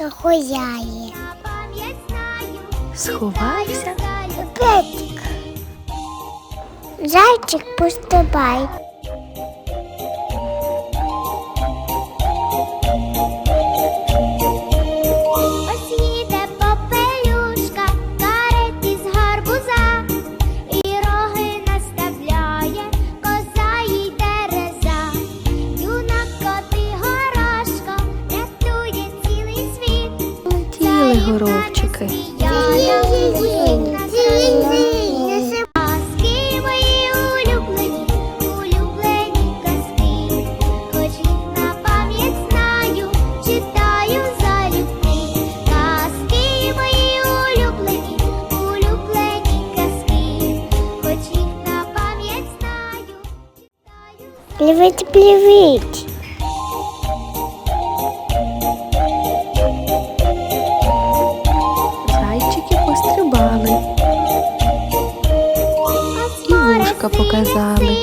та хозяє. Сховався. Петик. Зайчик пустобай. співали горобчики. Плевать, плевать. показали.